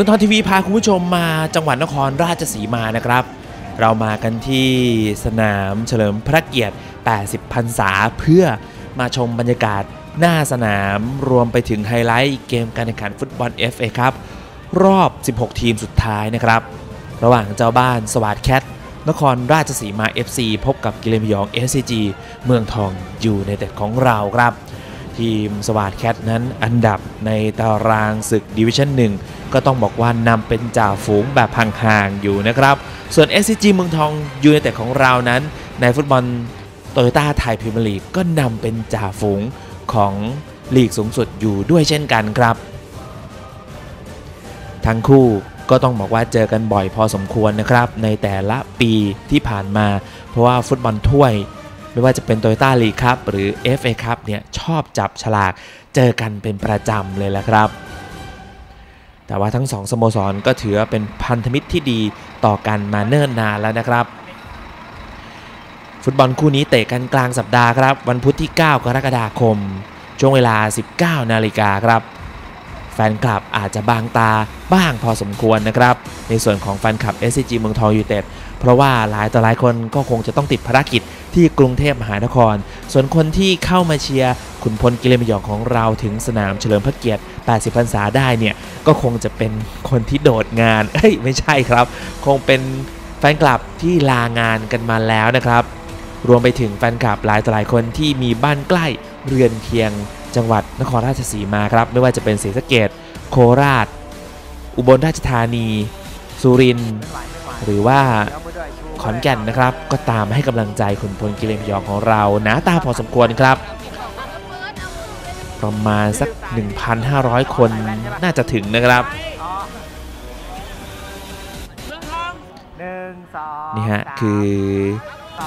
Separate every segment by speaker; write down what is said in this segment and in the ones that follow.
Speaker 1: เมืองทองทีวีพาคุณผู้ชมมาจังหวัดนครราชสีมานะครับ เรามากันที่สนามเฉลิมพระเกียรติ 80พรรษาเพื่อมาชมบรรยากาศหน้าสนามรวมไปถึงไฮไลท์เกมการแข่งขันฟุตบอล FA ครับรอบ 16 ทีมสุดท้ายนะครับ ระหว่างเจ้าบ้านสวัสดแคทนครราชสีมา FC พบกับกิเลนพยอง SCG เมืองทองอยู่ในเต็ดของเราครับ ทีมสวัสดแคทนั้นอันดับในตารางศึกดิวิชั่น1 ก็ต้องบอกว่านำเป็นจ่าฝูงแบบห่างๆอยู่นะครับ ส่วน SCG เมืองทองยูไนเต็ดของเรานั้น ในฟุตบอลโตโยต้าไทยพรีเมียร์ลีกก็นำเป็นจ่าฝูงของลีกสูงสุดอยู่ด้วยเช่นกันครับ ทั้งคู่ก็ต้องบอกว่าเจอกันบ่อยพอสมควรนะครับ ในแต่ละปีที่ผ่านมา เพราะว่าฟุตบอลถ้วย ไม่ว่าจะเป็นโตโยต้าลีกครับหรือ FA ครับเนี่ยชอบจับฉลากเจอกันเป็นประจำเลยแหละครับ แต่ว่าทั้งสองสโมสรก็ถือเป็นพันธมิตรที่ดีต่อกันมาเนิ่นนานแล้วนะครับ ฟุตบอลคู่นี้เตะกันกลางสัปดาห์ครับ วันพุธที่ 9 กรกฎาคม ช่วงเวลา 19 นาฬิกาครับแฟนคลับอาจจะบางตาบ้างพอสมควรนะครับ ในส่วนของแฟนคลับ SCG เมืองทองยูไนเต็ด เพราะว่าหลายต่อหลายคนก็คงจะต้องติดภารกิจที่กรุงเทพมหานคร ส่วนคนที่เข้ามาเชียร์ขุนพลกิเลนพยองของเราถึงสนามเฉลิมพระเกียรติ 80 พรรษาได้เนี่ย ก็คงจะเป็นคนที่โดดงาน เอ้ย ไม่ใช่ครับ คงเป็นแฟนคลับที่ลางานกันมาแล้วนะครับ รวมไปถึงแฟนคลับหลายต่อหลายคนที่มีบ้านใกล้เรือนเคียงจังหวัดนครราชสีมาครับ ไม่ว่าจะเป็นศรีสะเกดโคราช อุบลราชธานี สุรินทร์หรือว่า ขอนแก่นนะครับ ก็ตามให้กำลังใจขุนพลกิเลนพยองของเราหนาตาพอสมควรครับ ประมาณสัก 1,500 คนน่าจะถึงนะครับ
Speaker 2: หนึ่งสอง
Speaker 1: นี่ฮะ
Speaker 2: สาม
Speaker 1: คือ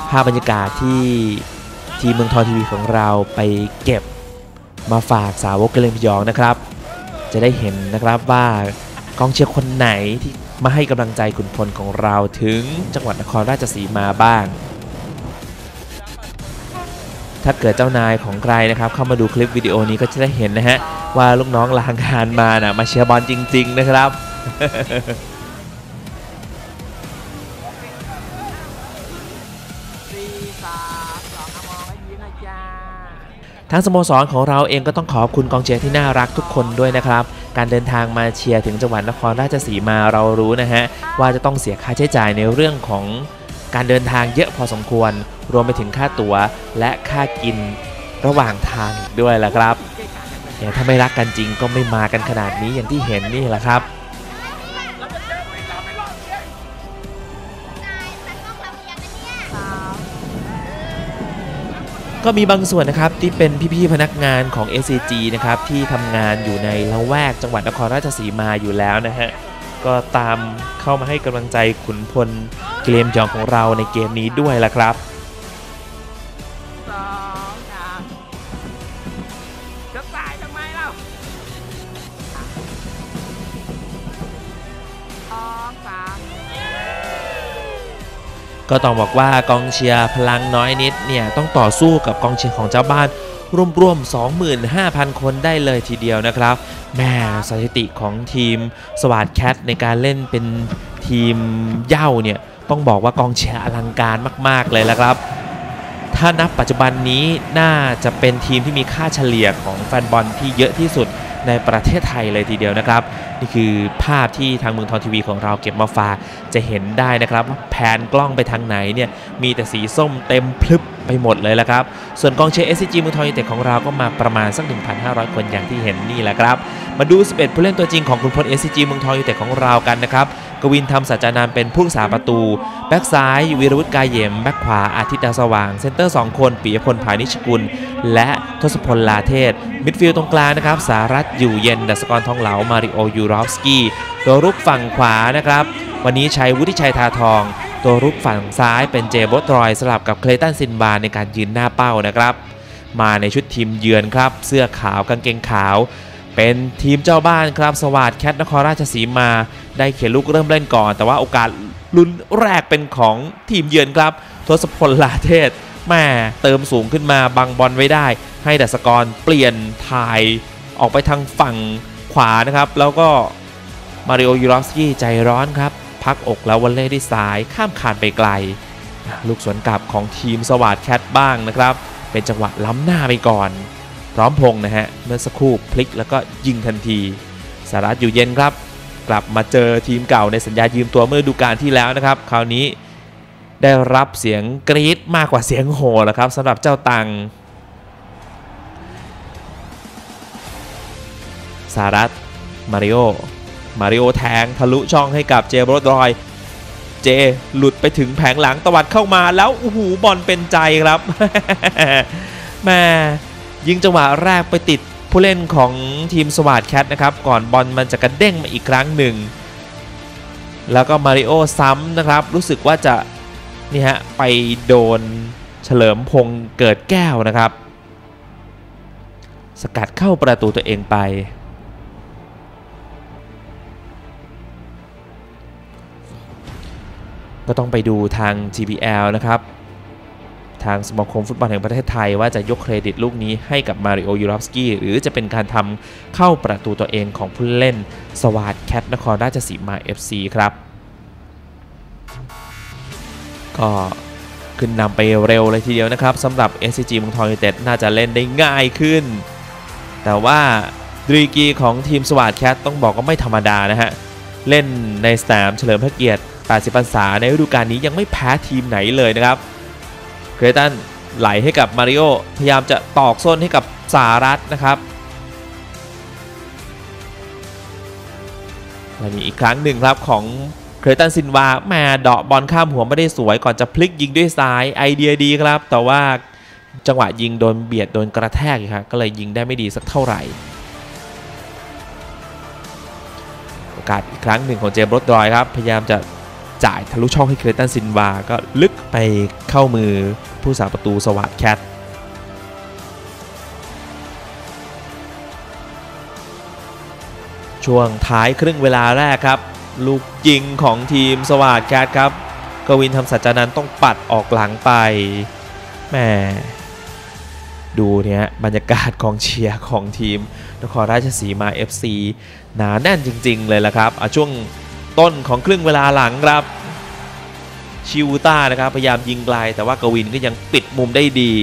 Speaker 1: ภาพบรรยากาศที่ทีมเมืองทองทีวีของเราไปเก็บมาฝากสาวกกิเลนพยองนะครับ จะได้เห็นนะครับว่ากองเชียร์คนไหนที่ มาให้กำลังใจขุนพลของเราถึงจังหวัดนครราชสีมาบ้าง ถ้าเกิดเจ้านายของใครนะครับ เข้ามาดูคลิปวิดีโอนี้ก็จะได้เห็นนะฮะ ว่าลูกน้องลางานมานะมาเชียร์บอลจริง ๆ นะครับ ทางสโมสรของเราเองก็ต้องขอบคุณกองเชียร์ที่น่ารักทุกคนด้วยนะครับ การเดินทางมาเชียร์ถึงจังหวัดนครราชสีมาเรารู้นะฮะว่าจะต้องเสียค่าใช้จ่ายในเรื่องของการเดินทางเยอะพอสมควร รวมไปถึงค่าตั๋วและค่ากินระหว่างทางด้วยละครับเนี่ยถ้าไม่รักกันจริงก็ไม่มากันขนาดนี้อย่างที่เห็นนี่แหละครับ ก็มีบางส่วนนะครับที่เป็นพี่ๆพนักงานของ SCG นะครับที่ทำงานอยู่ในละแวกจังหวัดนครราชสีมาอยู่แล้วนะฮะก็ตามเข้ามาให้กำลังใจขุนพลเกมยองของเราในเกมนี้ด้วยล่ะครับ
Speaker 2: สองสามจะตายทำไมเล่าสองสาม
Speaker 1: ก็ต้องบอกว่ากองเชียร์พลังน้อยนิดเนี่ยต้องต่อสู้กับกองเชียร์ของเจ้าบ้านรวมๆ 25,000 คนได้เลยทีเดียวนะครับแม่สถิติของทีมสวัสดแคทในการเล่นเป็นทีมเย่าเนี่ยต้องบอกว่ากองเชียร์อลังการมาก ๆ เลยละครับ ถ้านับปัจจุบันนี้น่าจะเป็นทีมที่มีค่าเฉลี่ยของแฟนบอลที่เยอะที่สุดในประเทศไทยเลยทีเดียวนะครับ นี่คือภาพที่ทางเมืองทองทีวีของเราเก็บมาฝากจะเห็นได้นะครับว่าแผนกล้องไปทางไหนเนี่ยมีแต่สีส้มเต็มพลึบไปหมดเลยละครับ ส่วนกองเชียร์ SCG เมืองทองยูเต็ดของเราก็มาประมาณสัก 1,500 คนอย่างที่เห็นนี่แหละครับ มาดู 11 ผู้เล่นตัวจริงของคุณพล SCG เมืองทองยูเต็ดของเรากันนะครับ กวินทำสัจจานามเป็นผู้รักษาประตู แบ็กซ้ายวีรวุฒิกายเยม แบ็กขวาอาทิตย์ดาวสว่าง เซนเตอร์ 2 คนปิยพลผานิชกุล และทศพลลาเทศ มิดฟิลด์ตรงกลางนะครับ สารัตน์อยู่เย็น ดัสกรทองเหลา มาริโอยูรอฟสกี้ ตัวรุกฝั่งขวานะครับ วันนี้ใช้วุฒิชัยทาทอง ตัวรุกฝั่งซ้ายเป็นเจโบตรอยสลับกับเคลตันซินบาในการยืนหน้าเป้านะครับ มาในชุดทีมเยือนครับ เสื้อขาวกางเกงขาว เป็นทีมเจ้าบ้านครับสวัสดแคทนครราชสีมา ได้เขียนลูกเริ่มเล่นก่อน แต่ว่าโอกาสลุ้นแรกเป็นของทีมเยือนครับ ทศพลลาเทศแม่เติมสูงขึ้นมาบังบอลไว้ได้ ให้ดัสกรเปลี่ยนถ่ายออกไปทางฝั่งขวานะครับ แล้วก็มาริโอยูรอฟสกี้ใจร้อนครับ พักอกแล้ววันเล่ด้วยซ้ายข้ามคานไปไกล ลูกสวนกลับของทีมสวัสดแคทบ้างนะครับ เป็นจังหวะล้ำหน้าไปก่อน พร้อมพงนะฮะ เมื่อสักครู่พลิกแล้วก็ยิงทันทีสารัตอยู่เย็นครับ กลับมาเจอทีมเก่าในสัญญายืมตัวเมื่อดูกาลที่แล้วนะครับ คราวนี้ได้รับเสียงกรี๊ดมากกว่าเสียงโห่แล้วครับสำหรับเจ้าตังสารัตมาริโอ มาริโอแทงทะลุช่องให้กับเจโบรดรอย เจหลุดไปถึงแผงหลังตวัดเข้ามาแล้วโอ้โหบอลเป็นใจครับแม่ ยิงจังหวะแรกไปติดผู้เล่นของทีมสวัสดแคทนะครับ ก่อนบอลมันจะกระเด้งมาอีกครั้งหนึ่ง แล้วก็มาริโอซ้ำนะครับ รู้สึกว่าจะนี่ฮะไปโดนเฉลิมพงษ์เกิดแก้วนะครับ สกัดเข้าประตูตัวเองไป ก็ต้องไปดูทาง GPL นะครับ ทางสมาคมฟุตบอลแห่งประเทศไทย ว่าจะยกเครดิตลูกนี้ให้กับมาริโอยูรอฟสกี้หรือจะเป็นการทำเข้าประตูตัวเองของผู้เล่นสวาดแคทนครราชสีมา FC ครับ ก็ขึ้นนำไปเร็วเลยทีเดียวนะครับสำหรับ SCG เมืองทองยูเต็ดน่าจะเล่นได้ง่ายขึ้น แต่ว่าดรีกีของทีมสวาดแคทต้องบอกว่าไม่ธรรมดานะฮะ เล่นในสนามเฉลิมพระเกียรติ 80พรรษาในฤดูกาลนี้ยังไม่แพ้ทีมไหนเลยนะครับ รตันไหลให้กับมาริโอพยายามจะตอกส้นให้กับสารัตนะครับวันนี้อีกครั้งหนึ่งครับของเครตันซินวาแม่เดาะบอลข้ามหัวไม่ได้สวยก่อนจะพลิกยิงด้วยซ้ายไอเดียดีครับ แต่ว่าจังหวะยิงโดนเบียดโดนกระแทกครับก็เลยยิงได้ไม่ดีสักเท่าไหร่โอกาสอีกครั้งหนึ่งของเจมส์โรดรอยครับ พยายามจะ จ่ายทะลุช่องให้เครตันซินวา ก็ลึกไปเข้ามือผู้สาประตูสวัสดแคทช่วงท้ายครึ่งเวลาแรกครับ ลูกยิงของทีมสวัสดแคทครับ กวินทำสัจจานันต้องปัดออกหลังไปแหม่ดูเนี่ยบรรยากาศกองเชียร์ของทีมนครราชสีมา FC หนาแน่นจริง ๆ เลยละครับอะช่วง ต้นของครึ่งเวลาหลังครับ ชิวต้านะครับ พยายามยิงไกล แต่ว่ากวินก็ยังปิดมุมได้ดี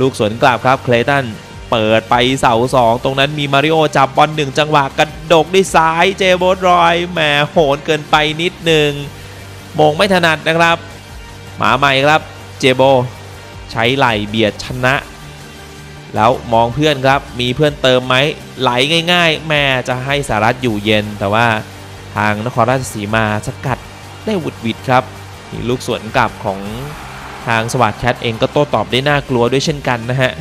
Speaker 1: ลูกสวนกลับครับ เคลตันเปิดไปเสาสองตรงนั้นมีมาริโอจับบอลหนึ่งจังหวะกระดกด้วยซ้ายเจโบดรอยแหมโหนเกินไปนิดหนึ่งมงไม่ถนัดนะครับ หมาใหม่ครับเจโบ ใช้ไหลเบียดชนะ แล้วมองเพื่อนครับมีเพื่อนเติมไหมไหลง่าย ๆ แม่จะให้สารัตอยู่เย็นแต่ว่า ทางนครราชสีมาสกัดได้วุดวิดครับนี่ลูกสวนกลับของทางสวัสดแคทเองก็โต้ตอบได้น่ากลัวด้วยเช่นกันนะฮะ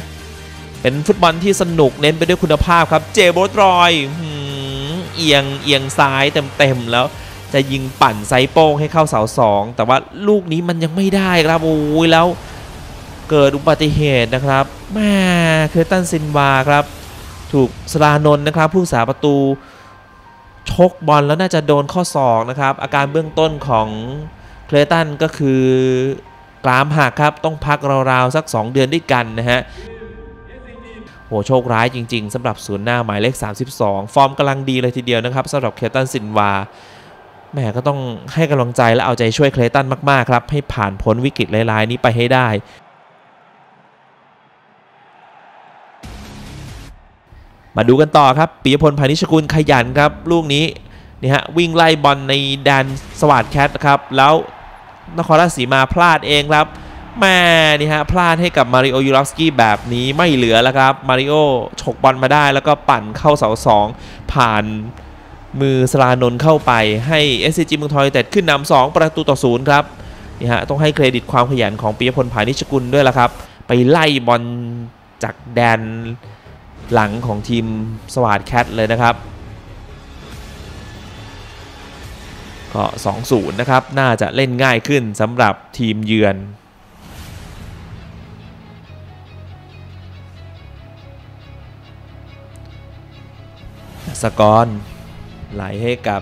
Speaker 1: เป็นฟุตบอลที่สนุกเน้นไปด้วยคุณภาพครับ เจโบตรอยเอียงเอียงซ้ายเต็มๆแล้วจะยิงปั่นไซโป้งให้เข้าเสาสองแต่ว่าลูกนี้มันยังไม่ได้ครับโอ้ยแล้วเกิดอุบัติเหตุนะครับแม่เคอร์ตันซินวาครับ ถูกสลานนนะครับ ผู้สาประตู ชกบอลแล้วน่าจะโดนข้อศอกนะครับ อาการเบื้องต้นของเคลตันก็คือกรามหักครับต้องพักราวๆสัก 2 เดือนด้วยกันนะฮะโหโชคร้ายจริงๆสำหรับศูนย์หน้าหมายเลข 32 ฟอร์มกำลังดีเลยทีเดียวนะครับสำหรับเคลตันซินวาแหมก็ต้องให้กำลังใจและเอาใจช่วยเคลตันมากๆครับให้ผ่านพ้นวิกฤตร้ายๆนี้ไปให้ได้ มาดูกันต่อครับปียพลพานิชกุลขยันครับ ลูกนี้นี่ฮะวิ่งไล่บอลในแดนสวัสดแคทนะครับ แล้วนครราชสีมาพลาดเองครับแม่นี่ฮะพลาดให้กับมาริโอยูรอฟสกี้แบบนี้ไม่เหลือแล้วครับมาริโอฉกบอลมาได้แล้วก็ปั่นเข้าเสาสองผ่านมือสลานนเข้าไปให้ SCG เมืองทอยแต่ขึ้นนำสองประตูต่อศูนย์ครับนี่ฮะต้องให้เครดิตความขยันของปียพลพานิชกุลด้วยละครับ ไปไล่บอลจากแดน หลังของทีมสวาดแคทเลยนะครับก็2-0นะครับ น่าจะเล่นง่ายขึ้นสำหรับทีมเยือน สกอร์ไหลให้กับ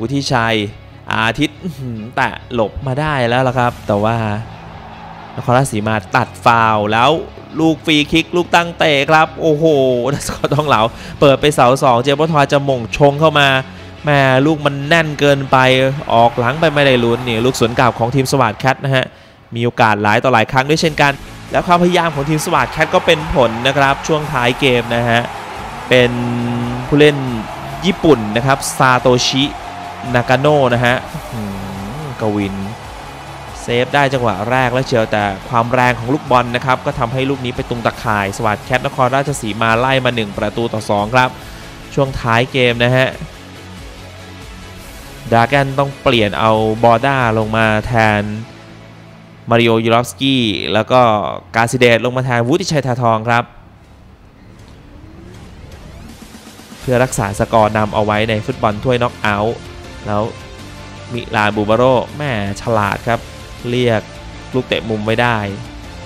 Speaker 1: วุฒิชัย อาทิตย์แตะหลบมาได้แล้วละครับ แต่ว่านครราชสีมาตัดฟาวแล้ว ลูกฟรีคิก ลูกตั้งเตะครับ โอ้โหนัสกอร์ทองเหลา เปิดไปเสาสองเจมส์ทอยจะมงชงเข้ามาแม่ลูกมันแน่นเกินไปออกหลังไปไม่ได้ลุ้นนี่ลูกสวนกลับของทีมสวัสดแคทนะฮะมีโอกาสหลายต่อหลายครั้งด้วยเช่นกัน แล้วความพยายามของทีมสวัสดแคทก็เป็นผลนะครับช่วงท้ายเกมนะฮะเป็นผู้เล่นญี่ปุ่นนะครับซาโตชินากาโนะนะฮะกวิน เซฟได้จังหวะแรกแล้วเชียวแต่ความแรงของลูกบอลนะครับ ก็ทำให้ลูกนี้ไปตรงตะข่ายสวัสดแคทนครราชสีมาไล่มา 1 ประตูต่อ 2 ครับ ช่วงท้ายเกมนะฮะดราแกนต้องเปลี่ยนเอาบอร์ด้าลงมาแทนมาริโอยูรอฟสกี้แล้วก็กาซิเดตลงมาแทนวุฒิชัยทาทองครับ เพื่อรักษาสกอร์นำเอาไว้ในฟุตบอลถ้วยน็อกเอาท์แล้วมิลานบูบาโรแม่ฉลาดครับ เรียกลูกเตะมุมไว้ได้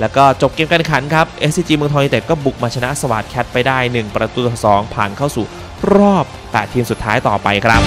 Speaker 1: แล้วก็จบเกมการแข่งขันครับ SCG เมืองทองยูไนเต็ดก็บุกมาชนะสวัสดแคทไปได้ 1 ประตูต่อ2ผ่านเข้าสู่รอบ 8 ทีมสุดท้ายต่อไปครับ